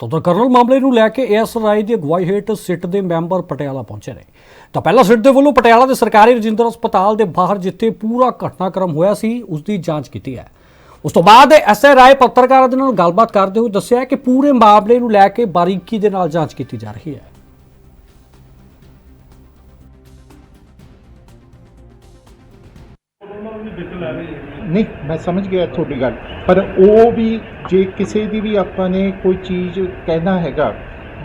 ਤਾਂ ਉਧਰ ਕਰਨਲ ਮਾਮਲੇ ਨੂੰ ਲੈ ਕੇ ਏਐਸਆਈ ਦੀ ਅਗਵਾਈ ਹੇਠ ਸਿੱਟ ਦੇ ਮੈਂਬਰ ਪਟਿਆਲਾ ਪਹੁੰਚੇ ਨੇ। ਤਾਂ ਪਹਿਲਾਂ ਸਿੱਟ ਦੇ ਵੱਲੋਂ ਪਟਿਆਲਾ ਦੇ ਸਰਕਾਰੀ ਰਜਿੰਦਰ ਹਸਪਤਾਲ ਦੇ ਬਾਹਰ ਜਿੱਥੇ ਪੂਰਾ ਘਟਨਾਕ੍ਰਮ ਹੋਇਆ ਸੀ, ਉਸ ਦੀ ਜਾਂਚ ਕੀਤੀ ਹੈ। ਉਸ ਤੋਂ ਬਾਅਦ ਐਸਆਈ ਰਾਏ ਪੱਤਰਕਾਰਾਂ ਦੇ ਨਾਲ ਗੱਲਬਾਤ ਕਰਦੇ ਹੋਏ ਦੱਸਿਆ ਕਿ ਪੂਰੇ ਮਾਮਲੇ ਨੂੰ ਲੈ ਕੇ ਬਾਰੀਕੀ ਦੇ ਨਾਲ ਜਾਂਚ ਕੀਤੀ ਜਾ ਰਹੀ ਹੈ। ਨਹੀਂ ਮੈਂ ਸਮਝ ਗਿਆ ਤੁਹਾਡੀ ਗੱਲ ਪਰ ਉਹ ਵੀ ਜੇ ਕਿਸੇ ਦੀ ਵੀ ਆਪਾਂ ਨੇ ਕੋਈ ਚੀਜ਼ ਕਹਿਣਾ ਹੈਗਾ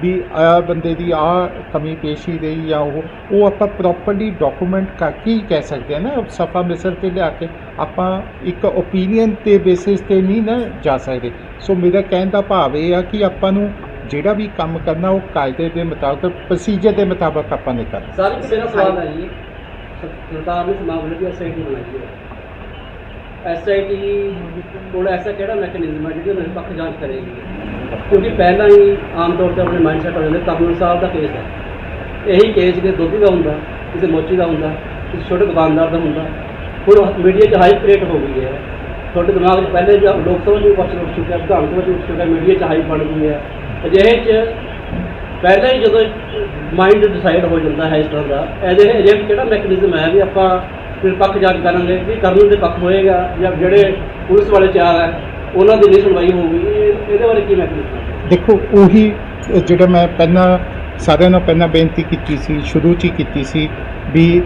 ਵੀ ਆ ਬੰਦੇ ਦੀ ਆ ਕਮੀ ਪੇਸ਼ੀ ਰਹੀ ਜਾਂ ਉਹ ਉਹ ਆਪਾਂ ਪ੍ਰੋਪਰਲੀ ਡਾਕੂਮੈਂਟ ਕਰਕੇ ਹੀ ਕਹਿ ਸਕਦੇ ਆ ਨਾ ਸਫਾ ਮਿਸਰ ਤੇ ਲਿਆ ਕੇ ਆਪਾਂ ਇੱਕ ਓਪੀਨੀਅਨ ਤੇ ਬੇਸਿਸ ਤੇ ਨਹੀਂ ਨਾ ਜਾ ਸਕਦੇ। ਸੋ ਮੇਰਾ ਕਹਿਣ ਦਾ ਭਾਵ ਇਹ ਆ ਕਿ ਆਪਾਂ ਨੂੰ ਜਿਹੜਾ ਵੀ ਕੰਮ ਕਰਨਾ ਉਹ ਕਾਇਦੇ ਦੇ ਮੁਤਾਬਕ ਪ੍ਰੋਸੀਜਰ ਦੇ ਮੁਤਾਬਕ ਆਪਾਂ ਨੇ ਕਰਨਾ। ਸਰ ਇੱਕ ਮੇਰਾ ਸਵਾਲ ਹੈ ਜੀ ਸਰਕਾਰ ਨੇ ਸਮਾਗਮ ਦੀ ਐਸਆਈਟੀ ਬਣਾਈ ਹੈ। ਐਸਆਈਟੀ ਕੋਲ ਐਸਾ ਕਿਹੜਾ ਮੈਕੈਨਿਜ਼ਮ ਹੈ ਜਿਹੜਾ ਪੱਖ ਜਾਂਚ ਕਰੇਗੀ? ਕਿਉਂਕਿ ਪਹਿਲਾਂ ਹੀ ਆਮ ਤੌਰ ਤੇ ਆਪਣੇ ਮਾਈਂਡਸੈਟ ਹੋ ਜਾਂਦੇ ਤਰਨਲ ਸਾਹਿਬ ਦਾ ਕੇਸ ਹੈ। ਇਹੀ ਕੇਸ ਕਿਸੇ ਦੋਧੀ ਦਾ ਹੁੰਦਾ, ਕਿਸੇ ਮੋਚੀ ਦਾ ਹੁੰਦਾ, ਕਿਸੇ ਛੋਟੇ ਦੁਕਾਨਦਾਰ ਦਾ ਹੁੰਦਾ, ਹੁਣ ਮੀਡੀਆ 'ਚ ਹਾਈਪ ਕ੍ਰੀਏਟ ਹੋ ਗਈ ਹੈ। ਤੁਹਾਡੇ ਦਿਮਾਗ 'ਚ ਪਹਿਲੇ ਜੋ ਲੋਕ ਸਭਾ ਦੀ ਕੁਐਸਚਨ ਉੱਠ ਚੁੱਕਿਆ ਵਿਧਾਨ ਸਭਾ ਦੀ ਉੱਠ ਚੁੱਕਿਆ ਮੀਡੀਆ 'ਚ ਹਾਈਪ ਬਣ ਗਈ ਹੈ। ਅਜਿਹੇ 'ਚ ਪਹਿਲਾਂ ਹੀ ਜਦੋਂ ਮਾਈਂਡ ਡਿਸਾਈਡ ਹੋ ਜਾਂਦਾ ਹੈ ਇਸ ਤਰ੍ਹਾਂ ਦਾ, ਇਹਦੇ ਅਜਿਹਾ ਕਿਹੜਾ ਮੈਕੈਨਿਜ਼ਮ ਹੈ ਵੀ ਆਪਾਂ ਨਿਰਪੱਖ ਜਾਂਚ ਕਰਾਂਗੇ ਵੀ ਕਰਨ ਦੇ ਪੱਖ ਹੋਏਗਾ ਜਾਂ ਜਿਹੜੇ ਪੁਲਿਸ ਵਾਲੇ ਚਾਰ ਹੈ, ਉਹਨਾਂ ਦੀ ਨਹੀਂ ਸੁਣਵਾਈ ਹੋਊਗੀ ਇਹਦੇ ਬਾਰੇ ਕੀ ਮੈਕੈਨਿਜ਼ਮ ਦੇਖੋ, ਉਹੀ ਜਿਹੜਾ ਮੈਂ ਪਹਿਲਾਂ ਸਾਰਿਆਂ ਨੂੰ ਪਹਿਲਾਂ ਬੇਨਤੀ ਕੀਤੀ ਸੀ, ਸ਼ੁਰੂ 'ਚ ਹੀ ਕੀਤੀ ਸੀ ਵੀ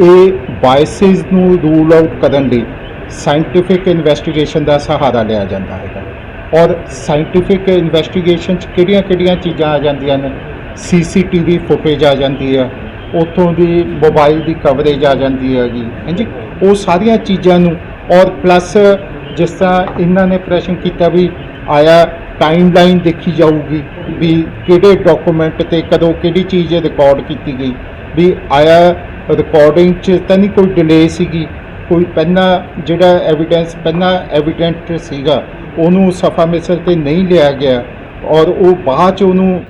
ਇਹ ਬਾਇਸਿਸ ਨੂੰ ਰੂਲ ਆਊਟ ਕਰਨ ਲਈ ਸਾਇੰਟੀਫਿਕ ਇਨਵੈਸਟੀਗੇਸ਼ਨ ਦਾ ਸਹਾਰਾ ਲਿਆ ਜਾਂਦਾ ਹੈਗਾ। ਔਰ ਸਾਇੰਟੀਫਿਕ ਇਨਵੈਸਟੀਗੇਸ਼ਨ 'ਚ ਕਿਹੜੀਆਂ-ਕਿਹੜੀਆਂ ਚੀਜ਼ਾਂ ਆ ਜਾਂਦੀਆਂ ਨੇ? ਸੀਸੀਟੀਵੀ ਫੁਟੇਜ ਆ ਜਾਂਦੀ ਹੈ। ਉੱਥੋਂ ਦੀ ਮੋਬਾਈਲ ਦੀ ਕਵਰੇਜ ਆ ਜਾਂਦੀ ਹੈਗੀ। ਹਾਂਜੀ, ਉਹ ਸਾਰੀਆਂ ਚੀਜ਼ਾਂ ਨੂੰ ਔਰ ਪਲੱਸ ਜਿਸ ਤਰ੍ਹਾਂ ਇਹਨਾਂ ਨੇ ਪ੍ਰਸ਼ਨ ਕੀਤਾ ਵੀ ਆਇਆ ਟਾਈਮਲਾਈਨ ਦੇਖੀ ਜਾਊਗੀ ਵੀ ਕਿਹੜੇ ਡਾਕੂਮੈਂਟ ਤੇ ਕਦੋਂ ਕਿਹੜੀ ਚੀਜ਼ ਰਿਕਾਰਡ ਕੀਤੀ ਗਈ। ਵੀ ਆਇਆ ਰਿਕਾਰਡਿੰਗ 'ਚ ਤਾਂ ਨਹੀਂ ਕੋਈ ਡਿਲੇ ਸੀਗੀ। ਕੋਈ ਪਹਿਲਾਂ ਜਿਹੜਾ ਐਵੀਡੈਂਸ ਪਹਿਲਾਂ ਐਵੀਡੈਂਟ ਸੀਗਾ। ਉਹਨੂੰ ਸਫਾ ਮਿਸਰ ਤੇ ਨਹੀਂ ਲਿਆ ਗਿਆ ਔਰ ਉਹ ਬਾਅਦ ਚ ਉਹਨੂੰ